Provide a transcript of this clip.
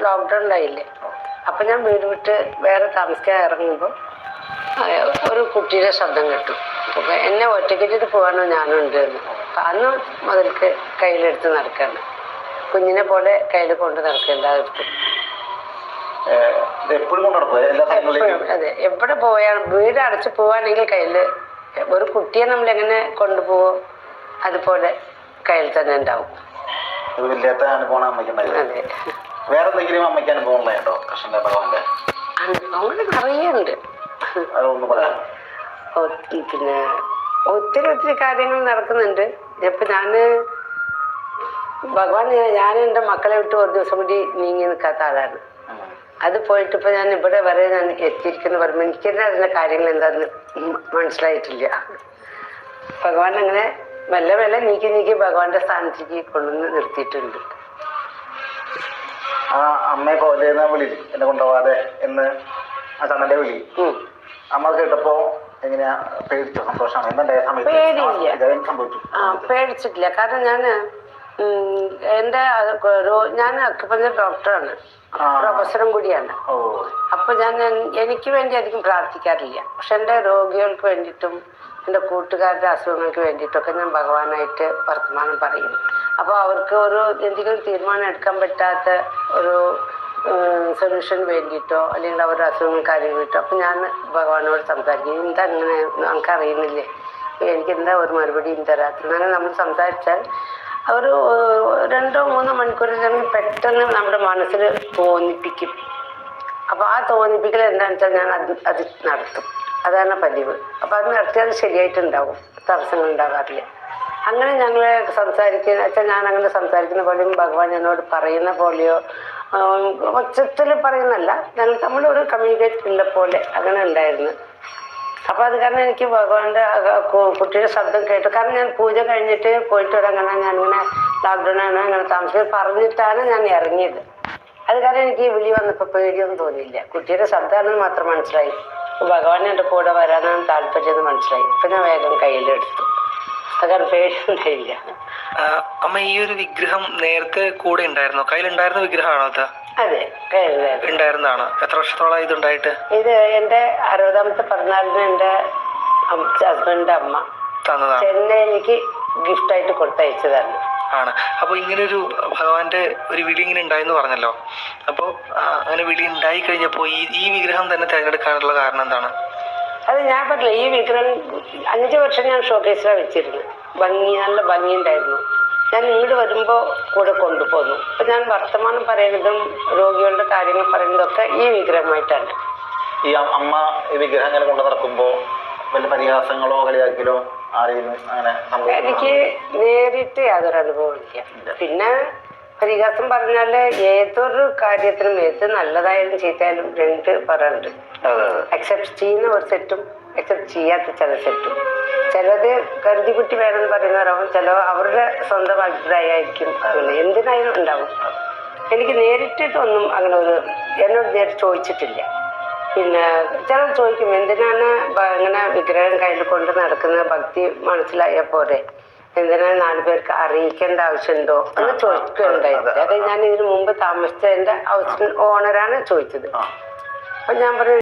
ലോക്ക്ഡൗണിലായില്ലേ അപ്പം ഞാൻ വീട് വിട്ട് വേറെ താമസിക്കാൻ ഇറങ്ങുമ്പോൾ ഒരു കുട്ടിയുടെ ശബ്ദം കേട്ടു. അപ്പോൾ എന്നെ ഒറ്റയ്ക്കിട്ടിട്ട് പോകാനോ ഞാനും ഉണ്ട് എന്ന് അപ്പം അന്ന് മുതൽക്ക് കയ്യിലെടുത്ത് നടക്കുകയാണ് കുഞ്ഞിനെ പോലെ കയ്യിൽ കൊണ്ട് നടക്കുക എല്ലായിടത്തും എപ്പോഴും കൊണ്ട് നടക്കുക എല്ലാ സ്ഥലങ്ങളിലേക്കും? അതെ. എവിടെ പോയാ വീട് അടച്ചു പോവാണെങ്കിൽ കയ്യിൽ ഒരു കുട്ടിയെ നമ്മൾ എങ്ങനെ കൊണ്ടുപോകും അതുപോലെ കയ്യിൽ തന്നെ ഉണ്ടാവും. അതെ. വേറെ എന്തെങ്കിലും അമ്മയ്ക്ക് അനുഭവം ഉണ്ടായിട്ടോ കൃഷ്ണന്റെ ഭഗവാന്റെ? അനുഭവങ്ങൾ പറയുന്നുണ്ട് അതൊന്ന് പറയാം പിന്നെ ഒത്തിരി ഒത്തിരി കാര്യങ്ങൾ നടക്കുന്നുണ്ട്. ഇപ്പൊ ഞാൻ ഭഗവാൻ ഞാൻ- എന്റെ എന്റെ മക്കളെ വിട്ട് ഒരു ദിവസം കൂടി നീങ്ങി നിൽക്കാത്ത ആളാണ്. അത് പോയിട്ട് ഇപ്പൊ ഞാൻ ഇവിടെ വരെ ഞാൻ എത്തിയിരിക്കുന്ന. പറയുമ്പോൾ എനിക്ക് തന്നെ അതിന്റെ കാര്യങ്ങൾ എന്താന്ന് മനസ്സിലായിട്ടില്ല. ഭഗവാൻ അങ്ങനെ മെല്ലെ മെല്ലെ നീക്കി നീക്കി ഭഗവാന്റെ സ്ഥാനത്തേക്ക് കൊണ്ടുവന്ന് നിർത്തിയിട്ടുണ്ട്. ആ അമ്മയെ പോലെ വിളി എന്നെ കൊണ്ടുപോവാതെ എന്ന് ആ കണ്ണന്റെ വിളി. അമ്മ കേട്ടപ്പോ എങ്ങനെയാ പേടിച്ചോ? സന്തോഷമാണ് എന്തുണ്ടായ പേടിയില്ല. ആ, ഇതായാലും സംഭവിച്ചു. ആ പേടിച്ചിട്ടില്ല. കാരണം ഞാൻ എന്റെ ഞാൻ അക്യുപഞ്ചർ ഡോക്ടറാണ്. ആ. പ്രൊഫസറും കൂടിയാണ്. ഓ. അപ്പൊ ഞാൻ എൻ- എനിക്ക് വേണ്ടി അധികം പ്രാർത്ഥിക്കാറില്ല. പക്ഷെ എന്റെ രോഗികൾക്ക് വേണ്ടിയിട്ടും എന്റെ കൂട്ടുകാരുടെ അസുഖങ്ങൾക്ക് വേണ്ടിയിട്ടൊക്കെ ഞാൻ ഭഗവാനായിട്ട് വർത്തമാനം പറയും. അപ്പോൾ അവർക്ക് ഒരു എന്തെങ്കിലും തീരുമാനം എടുക്കാൻ പറ്റാത്ത ഒരു സൊല്യൂഷൻ വേണ്ടിയിട്ടോ അല്ലെങ്കിൽ അവരുടെ അസുഖങ്ങൾ കാര്യം വേണ്ടിയിട്ടോ അപ്പം ഞാൻ ഭഗവാനോട് സംസാരിക്കും. എന്താ അങ്ങനെ? നമുക്കറിയുന്നില്ലേ എനിക്ക് എന്താ ഒരു മറുപടിയും തരാത്ത അങ്ങനെ നമ്മൾ സംസാരിച്ചാൽ അവർ രണ്ടോ മൂന്നോ മണിക്കൂറിൽ പെട്ടെന്ന് നമ്മുടെ മനസ്സിൽ തോന്നിപ്പിക്കും. അപ്പോൾ ആ തോന്നിപ്പിക്കൽ എന്താണെന്ന് വെച്ചാൽ ഞാൻ അത് അത് നടത്തും. അതാണ് പതിവ്. അപ്പൊ അത് നടത്തിയാൽ ശരിയായിട്ടുണ്ടാവും. തടസ്സങ്ങൾ ഉണ്ടാകാറില്ല അങ്ങനെ ഞങ്ങൾ സംസാരിക്കുന്ന അച്ഛൻ ഞാൻ അങ്ങനെ സംസാരിക്കുന്ന പോലെയും ഭഗവാൻ എന്നോട് പറയുന്ന പോലെയോ ഉച്ചത്തിൽ പറയുന്നല്ല. ഞങ്ങൾ നമ്മൾ ഒരു കമ്മ്യൂണിക്കേറ്റ് ഉള്ള പോലെ അങ്ങനെ ഉണ്ടായിരുന്നു. അപ്പൊ അത് കാരണം എനിക്ക് ഭഗവാന്റെ കുട്ടിയുടെ ശബ്ദം കേട്ടു. കാരണം ഞാൻ പൂജ കഴിഞ്ഞിട്ട് പോയിട്ട് വരാൻ കാരണം ഞാനിങ്ങനെ ലോക്ക്ഡൗൺ ആണ് അങ്ങനെ താമസിച്ചത്. പറഞ്ഞിട്ടാണ് ഞാൻ ഇറങ്ങിയത്. അത് കാരണം എനിക്ക് വിളി വന്നപ്പോൾ പേടിയൊന്നും തോന്നിയില്ല. കുട്ടിയുടെ ശബ്ദമാണെന്ന് മാത്രം മനസ്സിലായി. ഭഗവാൻ എന്റെ കൂടെ വരാനാണ് താല്പര്യം എന്ന് മനസ്സിലായി. അപ്പൊ ഞാൻ വേഗം കയ്യിലെടുത്തു അതാണ് പേടിയുണ്ടായില്ല അമ്മ ഈ ഒരു വിഗ്രഹം നേരത്തെ കൂടെ ഉണ്ടായിരുന്നോ? കയ്യിലുണ്ടായിരുന്ന വിഗ്രഹമാണോ അത്? അതെ ഉണ്ടായിരുന്നതാണ്. എത്ര വർഷത്തോളം ഇതുണ്ടായിട്ട് ഇത് എന്റെ അറുപതാമത്തെ പിറന്നാളിന് എന്റെ ഹസ്ബൻഡിന്റെ അമ്മ തന്നതാണ്. ചെന്നൈ എനിക്ക് ഗിഫ്റ്റായിട്ട് കൊടുത്തയച്ചതാണ്. ആണ്. അപ്പോൾ ഇങ്ങനെ ഒരു ഭഗവാന്റെ ഒരു വിളി ഇങ്ങനെ ഉണ്ടായെന്ന് പറഞ്ഞല്ലോ. അപ്പോൾ അങ്ങനെ വിളി ഉണ്ടായി കഴിഞ്ഞപ്പോൾ ഈ ഈ വിഗ്രഹം തന്നെ തിരഞ്ഞെടുക്കാനുള്ള കാരണം എന്താണ്? അത് ഞാൻ പറഞ്ഞില്ല ഈ വിഗ്രഹം അഞ്ച് വർഷം ഞാൻ ഷോക്കേസിലാണ് വെച്ചിരുന്നു ഭംഗി നല്ല ഭംഗിയുണ്ടായിരുന്നു ഞാൻ ഇങ്ങോട്ട് വരുമ്പോൾ കൂടെ കൊണ്ടുപോകുന്നു അപ്പം ഞാൻ വർത്തമാനം പറയുന്നതും രോഗികളുടെ കാര്യങ്ങൾ പറയുന്നതൊക്കെ ഈ വിഗ്രഹമായിട്ടാണ്. ഈ അമ്മ ഈ വിഗ്രഹം ഇങ്ങനെ കൊണ്ടു നടക്കുമ്പോ വല്ല പരിഹാസങ്ങളോ കളിയാക്കലോ? എനിക്ക് നേരിട്ട് യാതൊരു അനുഭവം ഇല്ല. പിന്നെ പരിഹാസം പറഞ്ഞാൽ ഏതൊരു കാര്യത്തിനും ഏത് നല്ലതായാലും ചീത്തയായാലും രണ്ട് അതെ അക്സെപ്റ്റ് ചെയ്യുന്ന ഒരു സെറ്റും അക്സെപ്റ്റ് ചെയ്യാത്ത ചില സെറ്റും. ചിലത് കരുതി കുട്ടി വേണമെന്ന് പറയുന്നവരാവും. ചില അവരുടെ സ്വന്തം അഭിപ്രായമായിരിക്കും. അങ്ങനെ എന്തിനായാലും ഉണ്ടാവും. എനിക്ക് നേരിട്ടിട്ടൊന്നും അങ്ങനെ ഒരു എന്നോട് നേരിട്ട് ചോദിച്ചിട്ടില്ല. പിന്നെ ചിലർ ചോദിക്കും എന്തിനാണ് ഇങ്ങനെ വിഗ്രഹം കയ്യിൽ കൊണ്ട് നടക്കുന്ന ഭക്തി മനസ്സിലായ പോരെ. എന്തിനാണ് നാല് പേർക്ക് അറിയിക്കേണ്ട ആവശ്യമുണ്ടോ? എന്ന് ചോദിക്കുകയുണ്ടായിരുന്നു അതായത് ഞാൻ ഇതിനു മുമ്പ് താമസിച്ചതിന്റെ ഹൗസ് ഓണറാണ് ചോദിച്ചത്. അപ്പൊ ഞാൻ പറഞ്ഞു